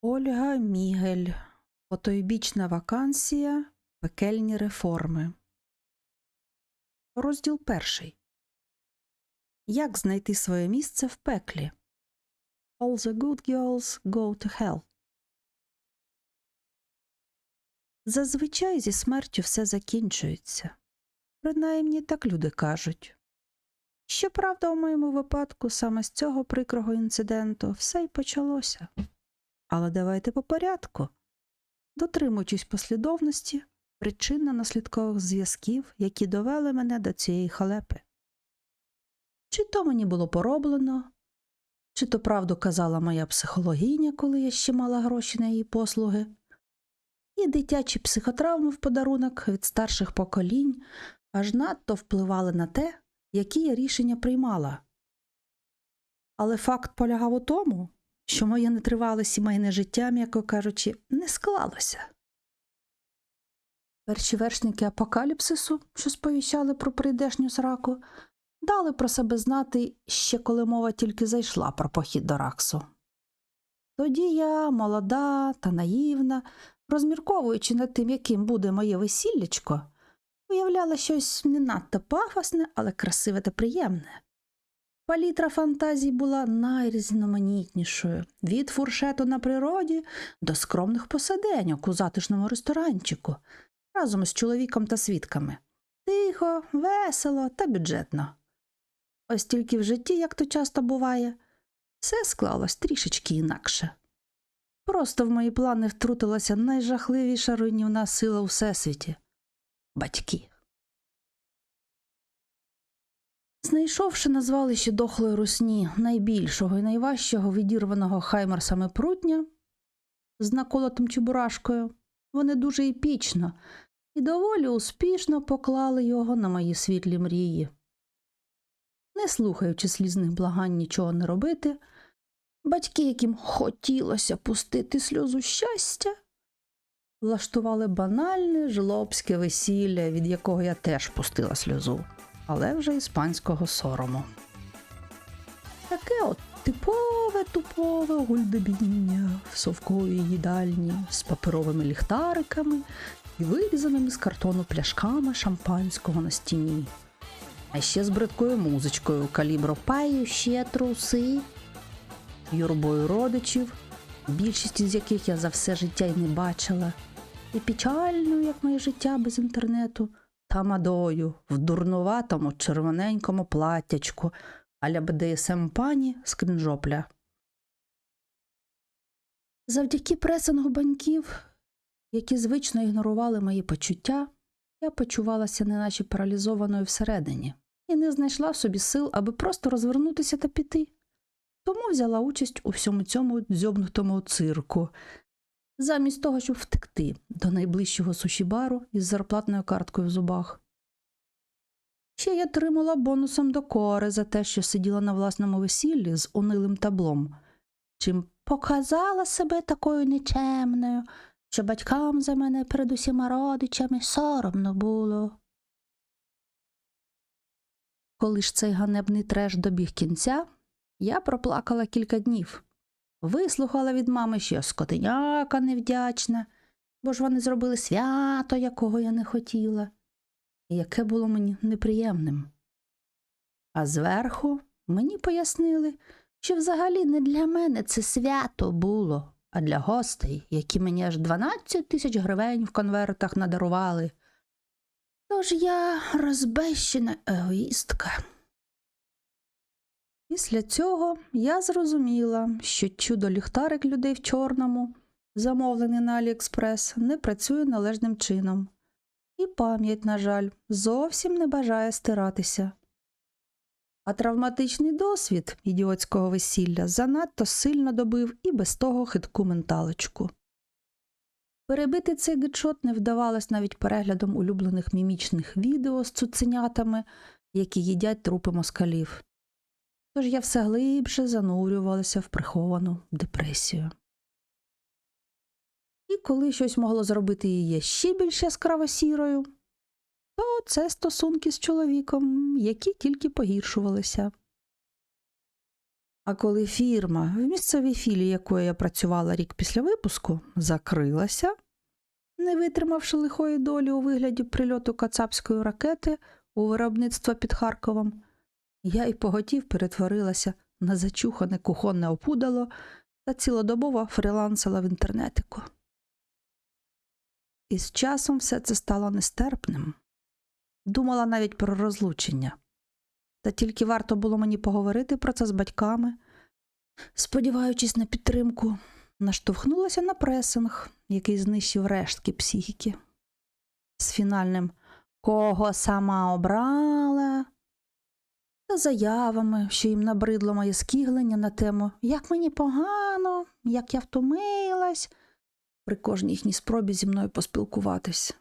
Ольга Мігель. Потойбічна вакансія. Пекельні реформи. Розділ перший. Як знайти своє місце в пеклі? All the good girls go to hell. Зазвичай зі смертю все закінчується. Принаймні так люди кажуть. Щоправда, у моєму випадку саме з цього прикрого інциденту все й почалося. Але давайте по порядку, дотримуючись послідовності причинно-наслідкових зв'язків, які довели мене до цієї халепи. Чи то мені було пороблено, чи то правду казала моя психологиня, коли я ще мала гроші на її послуги, і дитячі психотравми в подарунок від старших поколінь аж надто впливали на те, які я рішення приймала. Але факт полягав у тому, що моє нетривале сімейне життя, м'яко кажучи, не склалося. Перші вершники апокаліпсису, що сповіщали про прийдешню сраку, дали про себе знати ще коли мова тільки зайшла про похід до Раксу. Тоді я, молода та наївна, розмірковуючи над тим, яким буде моє весіллячко, уявляла щось не надто пафосне, але красиве та приємне. Палітра фантазій була найрізноманітнішою від фуршету на природі до скромних посаденьок у затишному ресторанчику разом з чоловіком та свідками. Тихо, весело та бюджетно. Ось тільки в житті, як то часто буває, все склалось трішечки інакше. Просто в мої плани втрутилася найжахливіша руйнівна сила у всесвіті батьки. Знайшовши на звалищі дохлої русні найбільшого і найважчого відірваного хаймерсами прутня з наколотим чебурашкою, вони дуже епічно і доволі успішно поклали його на мої світлі мрії. Не слухаючи слізних благань нічого не робити, батьки, яким хотілося пустити сльозу щастя, влаштували банальне жлобське весілля, від якого я теж пустила сльозу, але вже іспанського сорому. Таке от типове тупове гульдобіння в совковій їдальні з паперовими ліхтариками і вирізаними з картону пляшками шампанського на стіні. А ще з бридкою музичкою калібру паю ще труси, юрбою родичів, більшість з яких я за все життя й не бачила, і печальною, як моє життя без інтернету, та мадою в дурнуватому червоненькому платтячку аля БДСМ пані з крінжопля. Завдяки пресингу баньків, які звично ігнорували мої почуття, я почувалася неначе паралізованою всередині і не знайшла в собі сил, аби просто розвернутися та піти. Тому взяла участь у всьому цьому дзьобнутому цирку, замість того, щоб втекти до найближчого суші-бару із зарплатною карткою в зубах. Ще я отримала бонусом до кори за те, що сиділа на власному весіллі з унилим таблом, чим показала себе такою нечемною, що батькам за мене перед усіма родичами соромно було. Коли ж цей ганебний треш добіг кінця, я проплакала кілька днів. Вислухала від мами, що я скотиняка невдячна, бо ж вони зробили свято, якого я не хотіла, і яке було мені неприємним. А зверху мені пояснили, що взагалі не для мене це свято було, а для гостей, які мені аж 12 тисяч гривень в конвертах надарували. Тож я розбещена егоїстка. Після цього я зрозуміла, що чудо ліхтарик людей в чорному, замовлений на Аліекспрес, не працює належним чином. І пам'ять, на жаль, зовсім не бажає стиратися. А травматичний досвід ідіотського весілля занадто сильно добив і без того хитку менталочку. Перебити цей гетшот не вдавалось навіть переглядом улюблених мімічних відео з цуценятами, які їдять трупи москалів. Тож я все глибше занурювалася в приховану депресію. І коли щось могло зробити її ще більш яскраво сірою, то це стосунки з чоловіком, які тільки погіршувалися. А коли фірма, в місцевій філії якої я працювала рік після випуску, закрилася, не витримавши лихої долі у вигляді прильоту кацапської ракети у виробництво під Харковом, я й поготів перетворилася на зачухане кухонне опудало та цілодобово фрілансила в інтернетику. І з часом все це стало нестерпним. Думала навіть про розлучення. Та тільки варто було мені поговорити про це з батьками, сподіваючись на підтримку, наштовхнулася на пресинг, який знищив рештки психіки. З фінальним кого сама обрала та заявами, що їм набридло моє скіглення на тему Як мені погано, як я втомилась, при кожній їхній спробі зі мною поспілкуватись.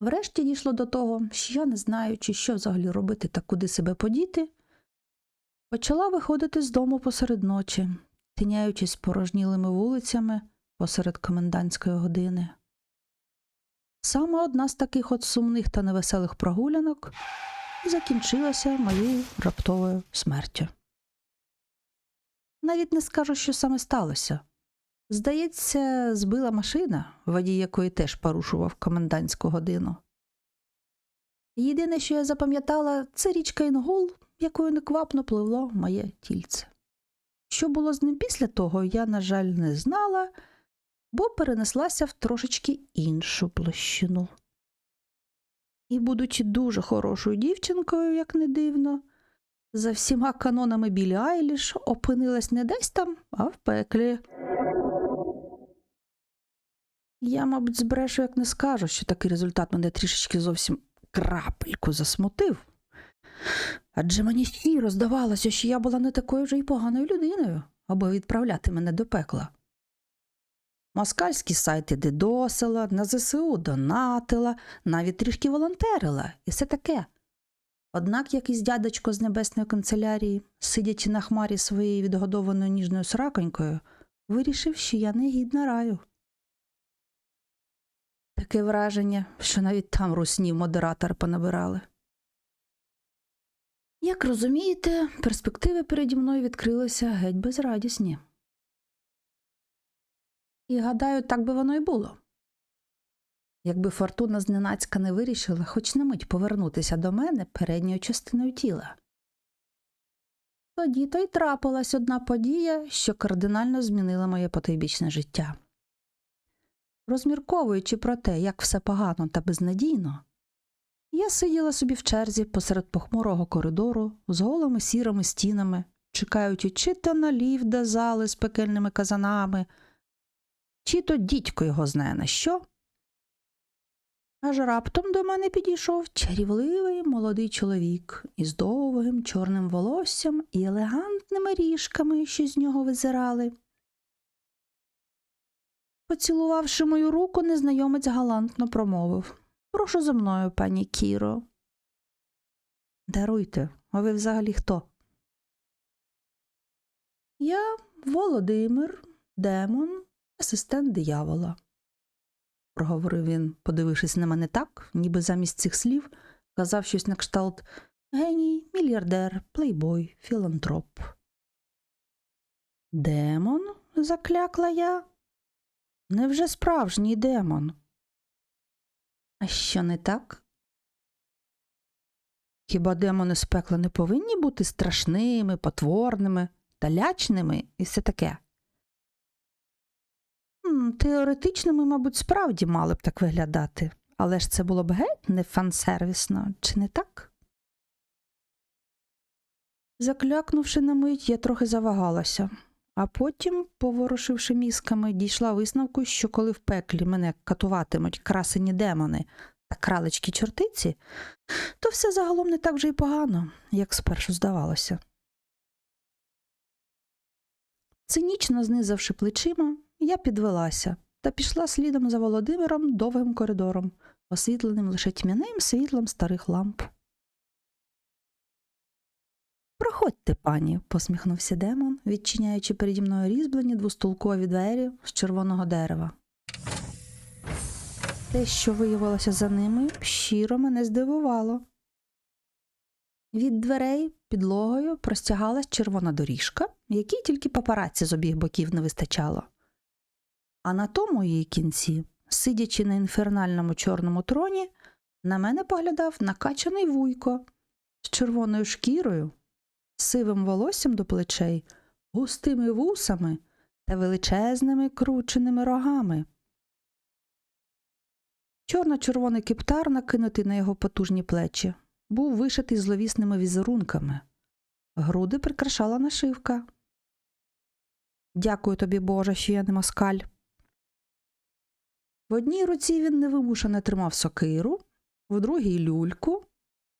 Врешті дійшло до того, що я, не знаючи, що взагалі робити та куди себе подіти, почала виходити з дому посеред ночі, тиняючись порожнілими вулицями посеред комендантської години. Саме одна з таких от сумних та невеселих прогулянок закінчилася моєю раптовою смертю. Навіть не скажу, що саме сталося. Здається, збила машина, водій якої теж порушував комендантську годину. Єдине, що я запам'ятала, це річка Інгул, якою неквапно пливло моє тільце. Що було з ним після того, я, на жаль, не знала, бо перенеслася в трошечки іншу площину. І, будучи дуже хорошою дівчинкою, як не дивно, за всіма канонами Білі Айліш опинилась не десь там, а в пеклі. Я, мабуть, збрешу, як не скажу, що такий результат мене трішечки зовсім крапельку засмутив. Адже мені щиро здавалося, що я була не такою вже й поганою людиною, аби відправляти мене до пекла. Москальські сайти дедосила, на ЗСУ донатила, навіть трішки волонтерила, і все таке. Однак якийсь дядечко з небесної канцелярії, сидячи на хмарі своєю відгодованою ніжною сраконькою, вирішив, що я не гідна раю. Таке враження, що навіть там руснів модератор понабирали. Як розумієте, перспективи переді мною відкрилися геть безрадісні. І гадаю, так би воно й було. Якби фортуна зненацька не вирішила хоч на мить повернутися до мене передньою частиною тіла. Тоді то й трапилась одна подія, що кардинально змінила моє потойбічне життя. Розмірковуючи про те, як все погано та безнадійно, я сиділа собі в черзі посеред похмурого коридору з голими сірими стінами, чекаючи чи то на ліфт до зали з пекельними казанами, чи то дідько його знає на що. Аж раптом до мене підійшов чарівливий молодий чоловік із довгим чорним волоссям і елегантними ріжками, що з нього визирали. Поцілувавши мою руку, незнайомець галантно промовив Прошу за мною, пані Кіро. Даруйте, а ви взагалі хто? Я Володимир, демон, асистент диявола, проговорив він, подивившись на мене так, ніби замість цих слів казав щось на кшталт геній, мільярдер, плейбой, філантроп. Демон? заклякла я. Невже справжній демон? А що не так? Хіба демони з пекла не повинні бути страшними, потворними та лячними і все таке? Теоретично ми, мабуть, справді мали б так виглядати, але ж це було б геть не фансервісно, чи не так? Заклякнувши на мить, я трохи завагалася, а потім, поворушивши мізками, дійшла висновку, що коли в пеклі мене катуватимуть красені демони та кралечки чортиці, то все загалом не так вже й погано, як спершу здавалося. Цинічно знизавши плечима, я підвелася та пішла слідом за Володимиром довгим коридором, освітленим лише тьмяним світлом старих ламп. Проходьте, пані, посміхнувся демон, відчиняючи переді мною різьблені двостулкові двері з червоного дерева. Те, що виявилося за ними, щиро мене здивувало. Від дверей підлогою простягалась червона доріжка, якій тільки папараці з обіх боків не вистачало. А на тому її кінці, сидячи на інфернальному чорному троні, на мене поглядав накачаний вуйко з червоною шкірою, сивим волоссям до плечей, густими вусами та величезними крученими рогами. Чорно-червоний кептар, накинутий на його потужні плечі, був вишитий зловісними візерунками. Груди прикрашала нашивка. Дякую тобі, Боже, що я не москаль. В одній руці він невимушено тримав сокиру, в другій люльку,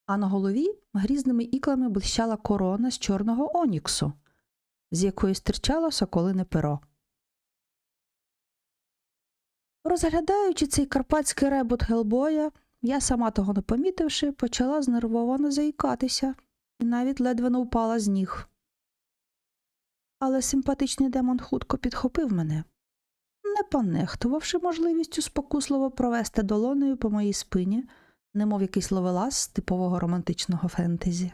а на голові грізними іклами блищала корона з чорного оніксу, з якої стирчало соколине перо. Розглядаючи цей карпатський ребут Гелбоя, я, сама того не помітивши, почала знервовано заїкатися і навіть ледве не впала з ніг. Але симпатичний демон хутко підхопив мене, не понехтувавши можливістю спокусливо провести долонею по моїй спині, немов якийсь ловелас з типового романтичного фентезі.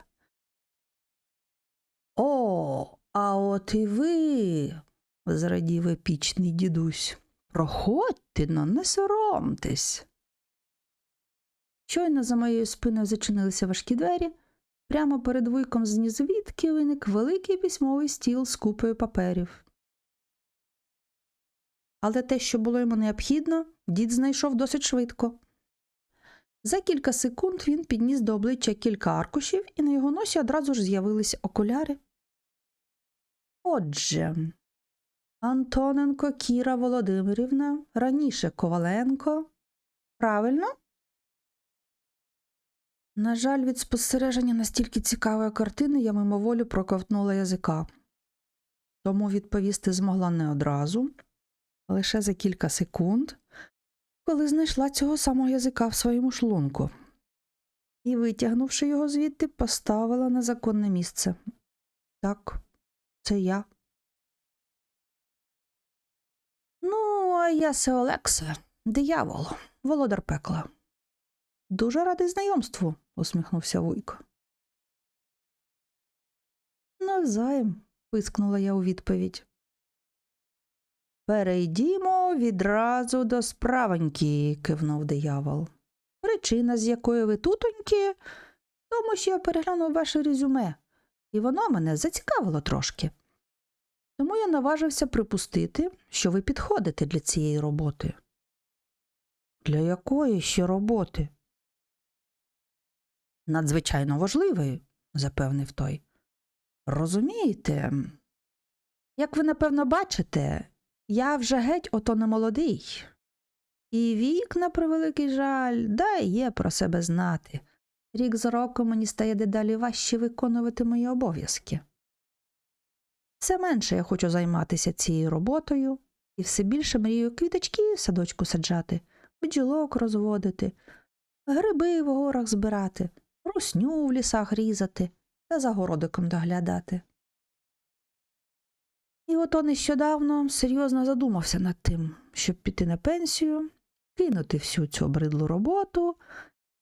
О, а от і ви, зрадів епічний дідусь. Проходьте, но не соромтесь. Щойно за моєю спиною зачинилися важкі двері. Прямо перед вуйком з нізвідки виник великий письмовий стіл з купою паперів. Але те, що було йому необхідно, дід знайшов досить швидко. За кілька секунд він підніс до обличчя кілька аркушів, і на його носі одразу ж з'явилися окуляри. Отже, Антоненко Кіра Володимирівна, раніше Коваленко. Правильно? На жаль, від спостереження настільки цікавої картини я мимоволі проковтнула язика. Тому відповісти змогла не одразу, лише за кілька секунд, коли знайшла цього самого язика в своєму шлунку і, витягнувши його звідти, поставила на законне місце. Так, це я. Ну, а я се Олекса, диявол, володар пекла. Дуже радий знайомству, усміхнувся Вуйко. Навзаєм, пискнула я у відповідь. Перейдімо відразу до справоньки, кивнув диявол. Причина, з якої ви тутоньки, тому що я переглянув ваше резюме, і воно мене зацікавило трошки. Тому я наважився припустити, що ви підходите для цієї роботи. Для якої ще роботи? Надзвичайно важливої, запевнив той. Розумієте, як ви напевно бачите, я вже геть ото не молодий. І вік, на превеликий жаль, дає про себе знати. Рік за роком мені стає дедалі важче виконувати мої обов'язки. Все менше я хочу займатися цією роботою і все більше мрію квіточки в садочку саджати, бджілок розводити, гриби в горах збирати, русню в лісах різати та за городиком доглядати. І ото нещодавно серйозно задумався над тим, щоб піти на пенсію, кинути всю цю обридлу роботу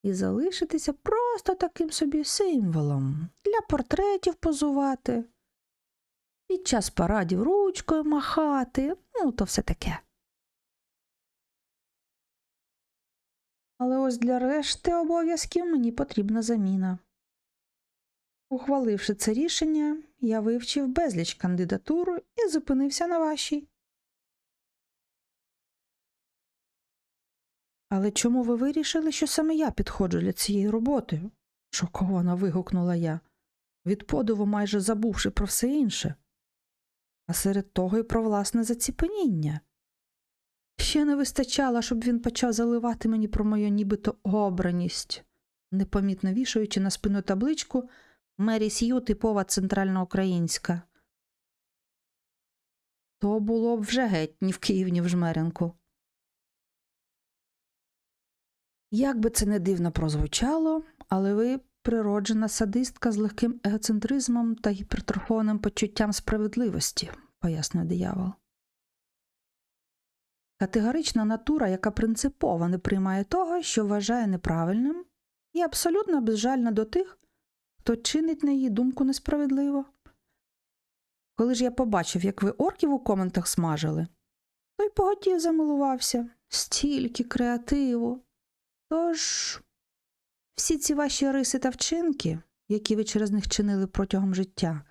і залишитися просто таким собі символом для портретів позувати під час парадів ручкою махати, ну, то все таке. Але ось для решти обов'язків мені потрібна заміна. Ухваливши це рішення, я вивчив безліч кандидатур і зупинився на вашій. Але чому ви вирішили, що саме я підходжу для цієї роботи? шоковано вигукнула я, від подиву майже забувши про все інше а серед того й про власне заціпеніння. Ще не вистачало, щоб він почав заливати мені про мою нібито обраність, непомітно вішаючи на спину табличку Мері Сью типова центральноукраїнська. То було б вже геть ні в Київ, ні в Жмеренку. Як би це не дивно прозвучало, але ви природжена садистка з легким егоцентризмом та гіпертрофованим почуттям справедливості, пояснює диявол. Категорична натура, яка принципово не приймає того, що вважає неправильним, і абсолютно безжальна до тих, хто чинить на її думку несправедливо. Коли ж я побачив, як ви орків у коментах смажили, той поготів замилувався. Стільки креативу. Тож всі ці ваші риси та вчинки, які ви через них чинили протягом життя,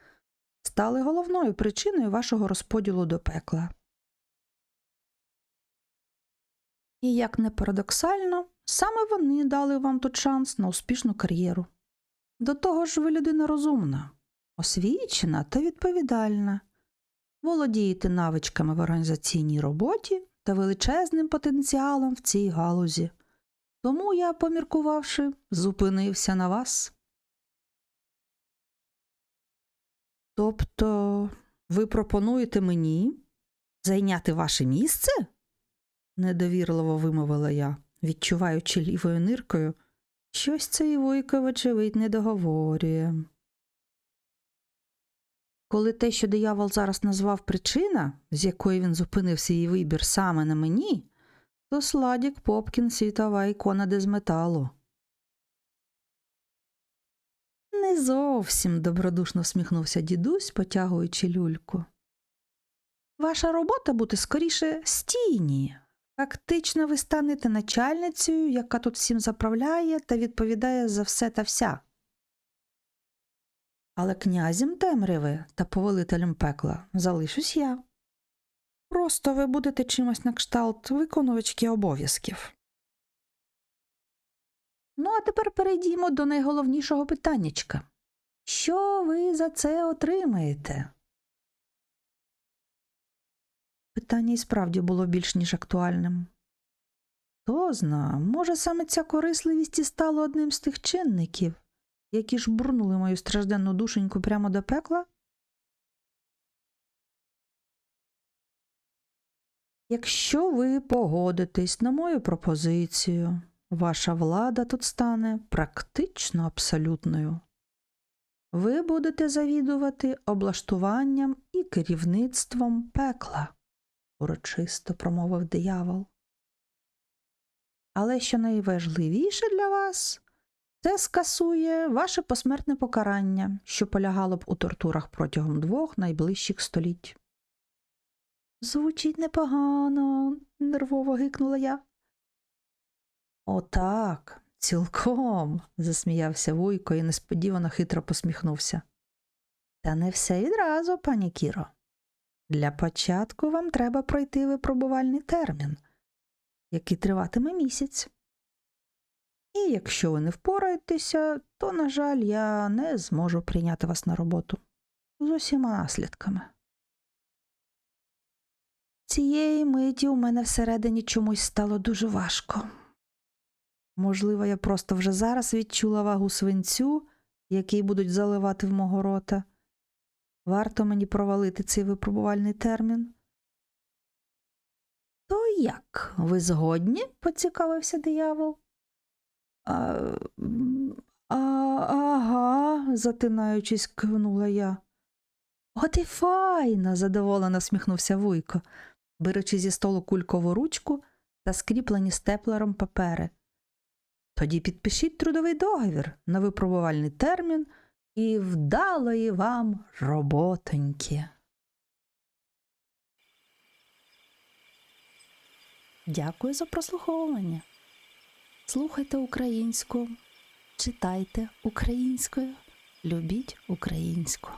стали головною причиною вашого розподілу до пекла. І як не парадоксально, саме вони дали вам тут шанс на успішну кар'єру. До того ж, ви людина розумна, освічена та відповідальна, володієте навичками в організаційній роботі та величезним потенціалом в цій галузі. Тому я, поміркувавши, зупинився на вас. Тобто ви пропонуєте мені зайняти ваше місце? недовірливо вимовила я, відчуваючи лівою ниркою, щось цей вуйко, вочевидь, не договорює. Коли те, що диявол зараз назвав причина, з якої він зупинив свій вибір саме на мені, то Сладік Попкін світова ікона дезметалу. Не зовсім добродушно всміхнувся дідусь, потягуючи люльку. Ваша робота бути скоріше стійні. Фактично ви станете начальницею, яка тут всім заправляє та відповідає за все та вся. Але князем темряви та повелителем пекла залишусь я. Просто ви будете чимось на кшталт виконувачки обов'язків. Ну, а тепер перейдімо до найголовнішого питаннячка. Що ви за це отримаєте? Питання і справді було більш ніж актуальним. Хто зна, може, саме ця корисливість і стала одним з тих чинників, які ж бурнули мою стражденну душеньку прямо до пекла? Якщо ви погодитесь на мою пропозицію, ваша влада тут стане практично абсолютною. Ви будете завідувати облаштуванням і керівництвом пекла, урочисто промовив диявол. Але що найважливіше для вас, це скасує ваше посмертне покарання, що полягало б у тортурах протягом двох найближчих століть. Звучить непогано, нервово гикнула я. Отак, цілком, засміявся Вуйко і несподівано хитро посміхнувся. Та не все відразу, пані Кіро. Для початку вам треба пройти випробувальний термін, який триватиме місяць. І якщо ви не впораєтеся, то, на жаль, я не зможу прийняти вас на роботу з усіма наслідками. Цієї миті у мене всередині чомусь стало дуже важко. Можливо, я просто вже зараз відчула вагу свинцю, який будуть заливати в мого рота. Варто мені провалити цей випробувальний термін. То як? Ви згодні? поцікавився диявол. А, а, ага, затинаючись, кивнула я. От і файно, задоволено сміхнувся Вуйко, беручи зі столу кулькову ручку та скріплені степлером папери. Тоді підпишіть трудовий договір на випробувальний термін і вдалої вам роботоньки. Дякую за прослуховування. Слухайте українську, читайте українською, любіть українську.